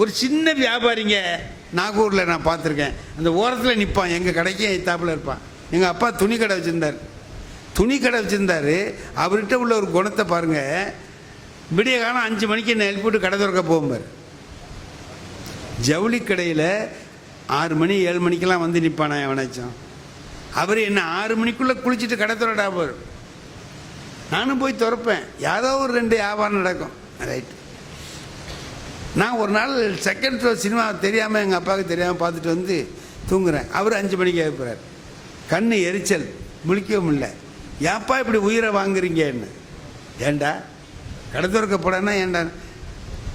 ஒரு சின்ன வியாபாரிங்க. நாகூரில் நான் பார்த்துருக்கேன். அந்த ஓரத்தில் நிற்பான் எங்கள் கடைக்கு தாப்பில் இருப்பான். எங்கள் அப்பா துணி கடை வச்சுருந்தார். துணி கடை வச்சுருந்தாரு. அவர்கிட்ட உள்ள ஒரு குணத்தை பாருங்கள் விடிய காலம் அஞ்சு மணிக்கு என்னை எழுப்பிட்டு கடை திறக்க போகும்பார். ஜவுளி கடையில் ஆறு மணி ஏழு மணிக்கெல்லாம் வந்து நிற்பானா எவனாச்சும் அவர் என்ன ஆறு மணிக்குள்ளே குளிச்சுட்டு கடை திறடா போர் நானும் போய் திறப்பேன். ஏதோ ஒரு ரெண்டு வியாபாரம் நடக்கும். ரைட் நான் ஒரு நாள் செகண்ட் ஷோ சினிமா தெரியாமல் எங்கள் அப்பாவுக்கு தெரியாமல் பார்த்துட்டு வந்து தூங்குறேன். அவர் அஞ்சு மணிக்கு எழுப்புறார். கண் எரிச்சல். முழிக்கவும் இல்லை. ஏப்பா இப்படி உயிரை வாங்குறீங்க என்ன ஏண்டா? கடை போடனா ஏண்டா?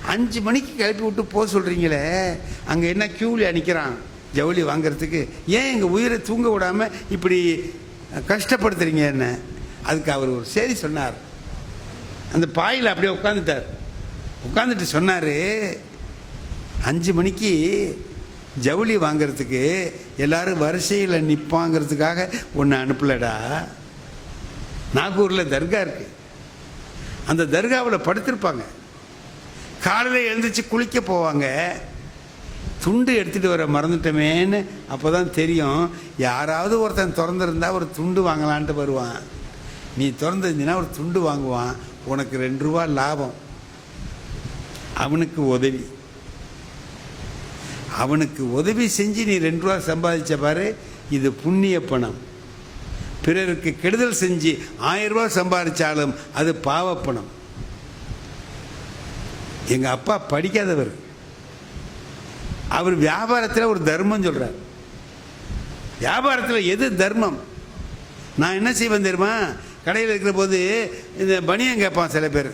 அஞ்சு மணிக்கு கிளப்பி விட்டு போக சொல்கிறீங்களே அங்கே என்ன கியூவில் நிற்கிறான் ஜவுளி வாங்குறதுக்கு? ஏன் எங்கள் உயிரை தூங்க விடாமல் இப்படி கஷ்டப்படுத்துறீங்க என்ன? அதுக்கு அவர் ஒரு சரி சொன்னார். அந்த பாயில் அப்படியே உட்காந்துட்டார் உட்காந்துட்டு சொன்னார் அஞ்சு மணிக்கு ஜவுளி வாங்குறதுக்கு எல்லாரும் வரிசையில் நிற்பாங்கிறதுக்காக ஒன்று அனுப்பலடா. நாகூரில் தர்கா இருக்கு. அந்த தர்காவில் படுத்திருப்பாங்க. காலையில் எழுந்திரிச்சு குளிக்க போவாங்க. துண்டு எடுத்துகிட்டு வர மறந்துட்டோமேன்னு அப்போ தான் தெரியும். யாராவது ஒருத்தன் திறந்துருந்தா ஒரு துண்டு வாங்கலான்ட்டு வருவான். நீ திறந்துருந்தீங்கன்னா ஒரு துண்டு வாங்குவான். உனக்கு ரெண்டு ரூபா லாபம். அவனுக்கு உதவி. அவனுக்கு உதவி செஞ்சு நீ ரெண்டு ரூபா சம்பாதிச்ச பாரு இது புண்ணிய பணம். பிறருக்கு கெடுதல் செஞ்சு ஆயிரம் ரூபா சம்பாதிச்சாலும் அது பாவப்பணம் எங்கள் அப்பா படிக்காதவர். அவர் வியாபாரத்தில் ஒரு தர்மம் சொல்கிறார் வியாபாரத்தில் எது தர்மம்? நான் என்ன செய்வேன் தெரியுமா? கடையில் இருக்கிற போது இந்த பனியன் கேட்பான் சில பேர்.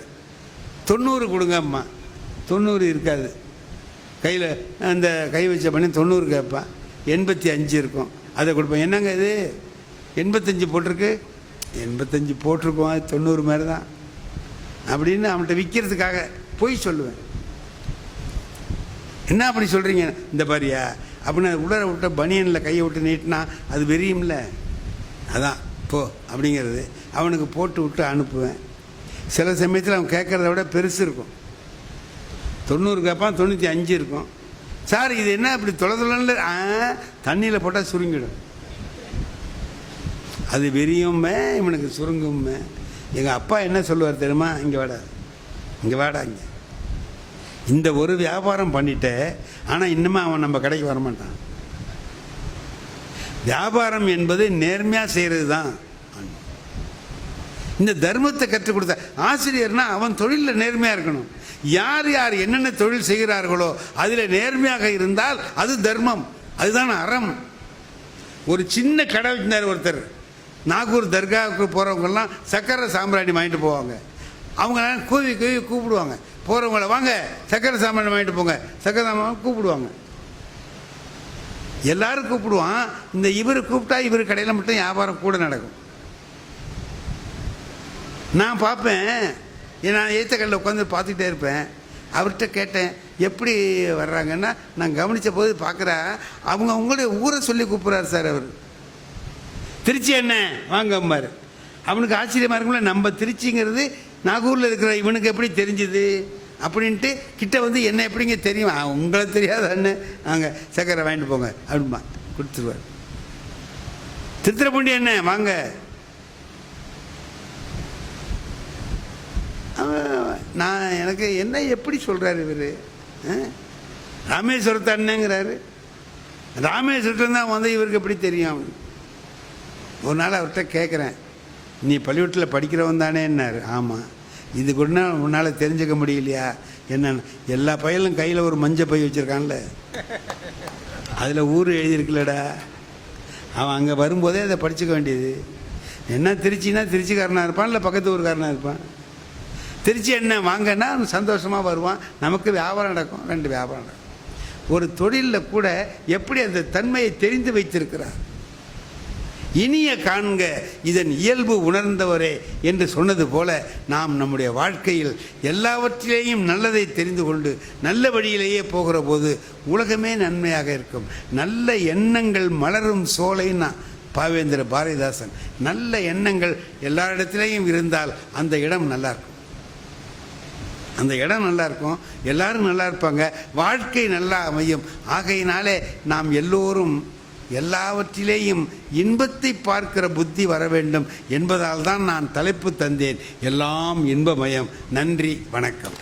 தொண்ணூறு கொடுங்க அம்மா தொண்ணூறு இருக்காது. கையில் அந்த கை வச்ச பனியன் தொண்ணூறு கேட்பான் எண்பத்தி அஞ்சு இருக்கும். அதை கொடுப்பேன் என்னங்க இது? எண்பத்தஞ்சு போட்டிருக்கு? எண்பத்தஞ்சு போட்டிருக்கோம். அது தொண்ணூறு மாதிரி தான் அப்படின்னு அவன்கிட்ட விற்கிறதுக்காக போய் சொல்லுவேன். என்ன அப்படி சொல்கிறீங்க இந்த பாரியா? அப்படின்னு உடற விட்ட பனியனில் கையை விட்டு நீட்டினா அது வெறியும்ல. அதான். போ அப்படிங்கிறது. அவனுக்கு போட்டு விட்டு அனுப்புவேன். சில சமயத்தில் அவன் கேட்குறத விட பெருசு இருக்கும். தொண்ணூறு கேட்பான் தொண்ணூற்றி அஞ்சு இருக்கும். சார் இது என்ன இப்படி தொலை தொலைன்னு தண்ணியில் போட்டால் சுருங்கிடும். அது வெறியுமே இவனுக்கு சுருங்குமே எங்கள் அப்பா என்ன சொல்லுவார் தெரியுமா? இங்கே வாடா. இங்கே வாடா இங்கே. இந்த ஒரு வியாபாரம் பண்ணிட்டு ஆனால் இன்னுமே அவன் நம்ம கடைக்கு வரமாட்டான். வியாபாரம் என்பது நேர்மையாக செய்கிறது தான் இந்த தர்மத்தை கற்றுக் கொடுத்த ஆசிரியர்னா அவன் தொழிலில் நேர்மையாக இருக்கணும். யார் யார் என்னென்ன தொழில் செய்கிறார்களோ அதில் நேர்மையாக இருந்தால் அது தர்மம். அதுதான் அறம். ஒரு சின்ன கடை வச்சிருந்தார் ஒருத்தர். நாகூர் தர்காவுக்கு போகிறவங்கெல்லாம் சக்கரை சாம்பிராணி வாங்கிட்டு போவாங்க. அவங்க கூவி கூவி கூப்பிடுவாங்க. போகிறவங்கள வாங்க சக்கரை சாம்பிராணி வாங்கிட்டு போங்க. சக்கரை சாம்பிராணி கூப்பிடுவாங்க. எல்லாரும் கூப்பிடுவான். இந்த இவர் கூப்பிட்டா இவர் கடையில் மட்டும் வியாபாரம் கூட நடக்கும். நான் பார்ப்பேன். நான் ஏத்த கடையில் உட்காந்து பார்த்துக்கிட்டே இருப்பேன். அவர்கிட்ட கேட்டேன் எப்படி வர்றாங்கன்னா? நான் கவனித்த போது பார்க்குறேன் அவங்க அவங்களுடைய ஊரை சொல்லி கூப்பிட்றாரு சார் அவர். திருச்சி என்ன வாங்க அம்மாரு. அவனுக்கு ஆச்சரியமாக இருக்கும்ல நம்ம திருச்சிங்கிறது நாகூரில் இருக்கிற இவனுக்கு எப்படி தெரிஞ்சுது? அப்படின்ட்டு கிட்ட வந்து என்ன எப்படிங்க தெரியும்? உங்களை தெரியாத அண்ணன் வாங்க சக்கரை வாங்கிட்டு போங்க அப்படிமா கொடுத்துருவார். திருத்திரப்பூண்டி என்ன வாங்க அவன் நான் எனக்கு என்ன எப்படி சொல்கிறாரு இவர்? ராமேஸ்வரத்தை அண்ணங்கிறாரு ராமேஸ்வரத்தில் தான் வந்து இவருக்கு எப்படி தெரியும் ஒரு நாள் அவர்கிட்ட கேட்குறேன் நீ பள்ளிக்கூடத்தில் படிக்கிறவன் தானே என்னார் ஆமாம் இது கூட உன்னால் தெரிஞ்சுக்க முடியலையா? என்னென்னு. எல்லா பையலும் கையில் ஒரு மஞ்சள் பை வச்சுருக்கான்ல. அதில் ஊர் எழுதியிருக்குல்லடா. அவன் அங்கே வரும்போதே அதை படிச்சுக்க வேண்டியது. என்ன திருச்சின்னா திருச்சிக்காரனாக இருப்பான் இல்லை பக்கத்து ஊருக்காரனாக இருப்பான்? திருச்சி என்ன வாங்கன்னா சந்தோஷமாக வருவான். நமக்கு வியாபாரம் நடக்கும். ரெண்டு வியாபாரம் நடக்கும். ஒரு தொழிலில் கூட எப்படி அந்த தன்மையை தெரிந்து வைத்திருக்கிறார்? இனிய காண்க இதன் இயல்பு உணர்ந்தவரே என்று சொன்னது போல நாம் நம்முடைய வாழ்க்கையில் எல்லாவற்றிலேயும் நல்லதை தெரிந்து கொண்டு நல்ல வழியிலேயே போகிற போது உலகமே நன்மையாக இருக்கும். நல்ல எண்ணங்கள் மலரும் சோலைன்னா பாவேந்திர பாரதிதாசன் நல்ல எண்ணங்கள் எல்லாரிடத்திலேயும் இருந்தால் அந்த இடம் நல்லாயிருக்கும் அந்த இடம் நல்லா இருக்கும் எல்லாரும் நல்லா இருப்பாங்க வாழ்க்கை நல்லா அமையும். ஆகையினாலே நாம் எல்லோரும் எல்லாவற்றிலேயும் இன்பத்தை பார்க்கிற புத்தி வர வேண்டும் என்பதால் தான் நான் தலைப்பு தந்தேன். எல்லாம் இன்பமயம். நன்றி. வணக்கம்.